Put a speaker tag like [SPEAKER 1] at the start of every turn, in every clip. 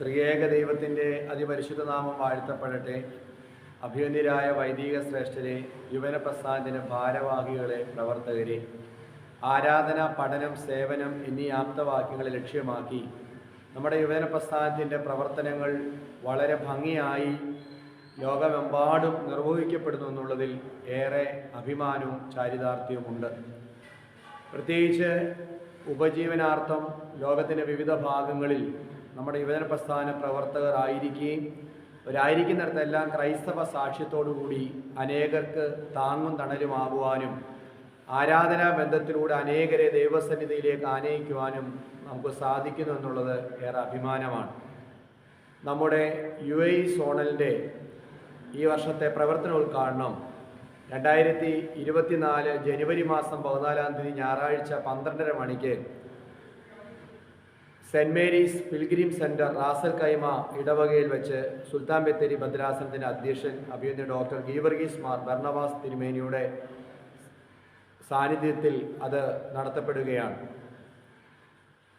[SPEAKER 1] ത്രിയേക ദൈവത്തിന്റെ അതിപരിശുദ്ധ നാമം വാഴ്ത്തപ്പെടട്ടെ. അഭ്യുന്നരായ വൈദിക ശ്രേഷ്ഠരെ യുവന പ്രസ്ഥാനത്തിന്റെ ഭാരവാഹികളെ പ്രവർത്തകരെ ആരാധന പഠനം സേവനം എന്നീ ആപ്തവാക്യങ്ങളെ ലക്ഷ്യമാക്കി നമ്മുടെ യുവന പ്രസ്ഥാനത്തിന്റെ പ്രവർത്തനങ്ങൾ വളരെ ഭംഗിയായി ലോകമെമ്പാടും നിർവഹിക്കപ്പെടുന്നു എന്നുള്ളതിൽ ഏറെ അഭിമാനവും ചാരിതാർത്ഥ്യവുമുണ്ട്. പ്രത്യേകിച്ച് ഉപജീവനാർത്ഥം ലോകത്തിന്റെ വിവിധ ഭാഗങ്ങളിൽ നമ്മുടെ യുവജന പ്രസ്ഥാന പ്രവർത്തകരായിരിക്കുകയും അവരായിരിക്കുന്നിടത്തെല്ലാം ക്രൈസ്തവ സാക്ഷ്യത്തോടുകൂടി അനേകർക്ക് താങ്ങും തണലുമാകുവാനും ആരാധനാ ബന്ധത്തിലൂടെ അനേകരെ ദൈവസന്നിധിയിലേക്ക് ആനയിക്കുവാനും നമുക്ക് സാധിക്കുന്നു എന്നുള്ളത് ഏറെ അഭിമാനമാണ്. നമ്മുടെ യു എ സോണലിന്റെ ഈ വർഷത്തെ പ്രവർത്തന ഉദ്ഘാടനം രണ്ടായിരത്തി ഇരുപത്തിനാല് ജനുവരി മാസം പതിനാലാം തീയതി ഞായറാഴ്ച പന്ത്രണ്ടര മണിക്ക് Saint Mary's pilgrim centre Ras Al Khaimah ഇടവകയിൽ വെച്ച് സുൽത്താൻ ബത്തേരി ഭദ്രാസനത്തിന്റെ അധ്യക്ഷൻ അഭിയന്ത ഡോക്ടർ ഗീവർഗീസ് മാർ ഭർണവാസ് തിരുമേനിയുടെ സാന്നിധ്യത്തിൽ അത് നടത്തപ്പെടുകയാണ്.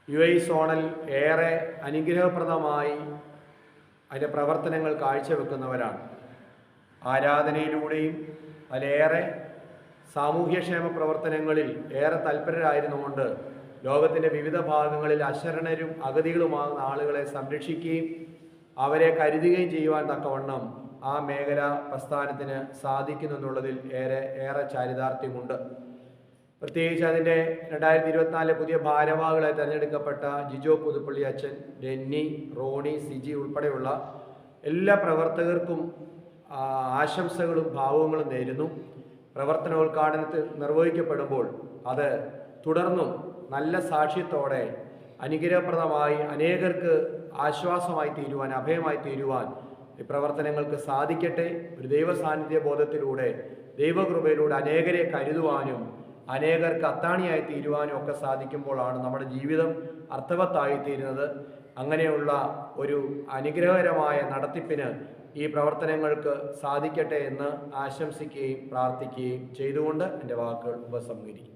[SPEAKER 1] യു എ സോണൽ ഏറെ അനുഗ്രഹപ്രദമായി അതിന്റെ പ്രവർത്തനങ്ങൾ കാഴ്ചവെക്കുന്നവരാണ്. ആരാധനയിലൂടെയും അതിലേറെ സാമൂഹ്യക്ഷേമ പ്രവർത്തനങ്ങളിൽ ഏറെ തൽപരരായിരുന്നുകൊണ്ട് ലോകത്തിന്റെ വിവിധ ഭാഗങ്ങളിൽ അശരണരും അഗതികളുമാകുന്ന ആളുകളെ സംരക്ഷിക്കുകയും അവരെ കരുതുകയും ചെയ്യുവാൻ തക്കവണ്ണം ആ മേഖല പ്രസ്ഥാനത്തിന് സാധിക്കുന്നു എന്നുള്ളതിൽ ഏറെ ഏറെ ചാരിതാർത്ഥ്യമുണ്ട്. പ്രത്യേകിച്ച് അതിന്റെ രണ്ടായിരത്തി ഇരുപത്തിനാലിലെ പുതിയ ഭാരവാഹികളെ തിരഞ്ഞെടുക്കപ്പെട്ട ജിജോ പുതുപ്പള്ളി അച്ഛൻ ഡെന്നി റോണി സിജി ഉൾപ്പെടെയുള്ള എല്ലാ പ്രവർത്തകർക്കും ആശംസകളും ഭാവങ്ങളും നേരുന്നു. പ്രവർത്തനോദ്ഘാടനത്തിൽ നിർവഹിക്കപ്പെടുമ്പോൾ അത് തുടർന്നും നല്ല സാക്ഷ്യത്തോടെ അനുഗ്രഹപ്രദമായി അനേകർക്ക് ആശ്വാസമായി തീരുവാൻ അഭയമായി തീരുവാൻ ഈ പ്രവർത്തനങ്ങൾക്ക് സാധിക്കട്ടെ. ഒരു ദൈവ സാന്നിധ്യ ബോധത്തിലൂടെ ദൈവകൃപയിലൂടെ അനേകരെ കരുതുവാനും അനേകർക്ക് അത്താണിയായി തീരുവാനും ഒക്കെ സാധിക്കുമ്പോഴാണ് നമ്മുടെ ജീവിതം അർത്ഥവത്തായി തീരുന്നത് അങ്ങനെയുള്ള ഒരു അനുഗ്രഹകരമായ നടത്തിപ്പിന് ഈ പ്രവർത്തനങ്ങൾക്ക് സാധിക്കട്ടെ എന്ന് ആശംസിക്കുകയും പ്രാർത്ഥിക്കുകയും ചെയ്തുകൊണ്ട് എന്റെ വാക്കുകൾ ഉപസംഹരിക്കും.